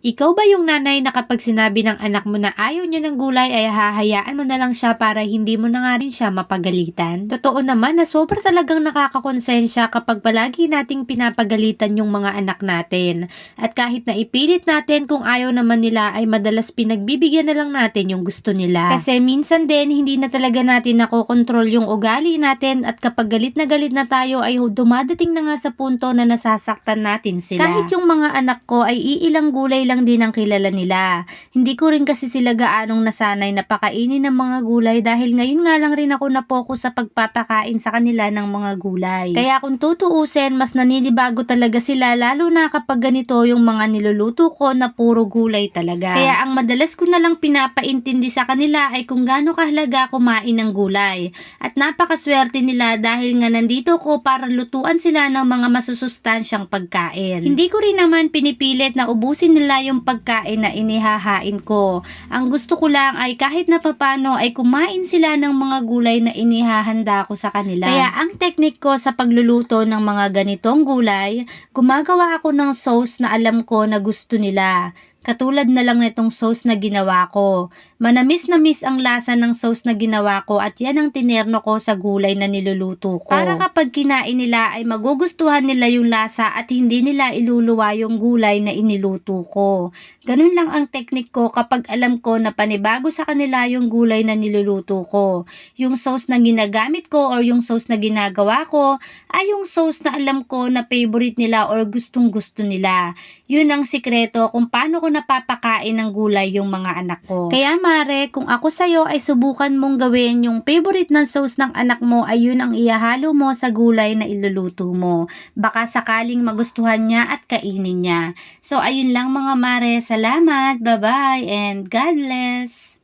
Ikaw ba yung nanay na kapag sinabi ng anak mo na ayaw niya ng gulay ay hahayaan mo na lang siya para hindi mo na nga rin siya mapagalitan? Totoo naman na sobra talagang nakakakonsensya kapag palagi nating pinapagalitan yung mga anak natin. At kahit na ipilit natin kung ayaw naman nila ay madalas pinagbibigyan na lang natin yung gusto nila. Kasi minsan din hindi na talaga natin nakokontrol yung ugali natin at kapag galit na galit na tayo ay dumadating na nga sa punto na nasasaktan natin sila. Kahit yung mga anak ko ay iilang gulay lang din ang kilala nila. Hindi ko rin kasi sila gaanong nasanay na pakainin ng mga gulay dahil ngayon nga lang rin ako na-focus sa pagpapakain sa kanila ng mga gulay. Kaya kung tutuusin, mas naninibago talaga sila lalo na kapag ganito yung mga niluluto ko na puro gulay talaga. Kaya ang madalas ko na lang pinapaintindi sa kanila ay kung gaano kahalaga kumain ng gulay. At napakaswerte nila dahil nga nandito ko para lutuan sila ng mga masusustansyang pagkain. Hindi ko rin naman pinipilit na ubusin nila yung pagkain na inihahain ko. Ang gusto ko lang ay kahit na papano ay kumain sila ng mga gulay na inihahanda ko sa kanila. Kaya ang teknik ko sa pagluluto ng mga ganitong gulay, gumagawa ako ng sauce na alam ko na gusto nila. Katulad na lang nitong sauce na ginawa ko. Manamis na miss ang lasa ng sauce na ginawa ko at yan ang tinerno ko sa gulay na niluluto ko. Para kapag kinain nila ay magugustuhan nila yung lasa at hindi nila iluluwa yung gulay na iniluto ko. Ganun lang ang teknik ko kapag alam ko na panibago sa kanila yung gulay na niluluto ko. Yung sauce na ginagamit ko or yung sauce na ginagawa ko ay yung sauce na alam ko na favorite nila or gustong gusto nila. Yun ang sikreto kung paano napapakain ng gulay yung mga anak ko. Kaya mare, kung ako sa'yo ay subukan mong gawin yung favorite ng sauce ng anak mo ay yun ang ihahalo mo sa gulay na iluluto mo. Baka sakaling magustuhan niya at kainin niya. So ayun lang mga mare, salamat, bye-bye, and God bless!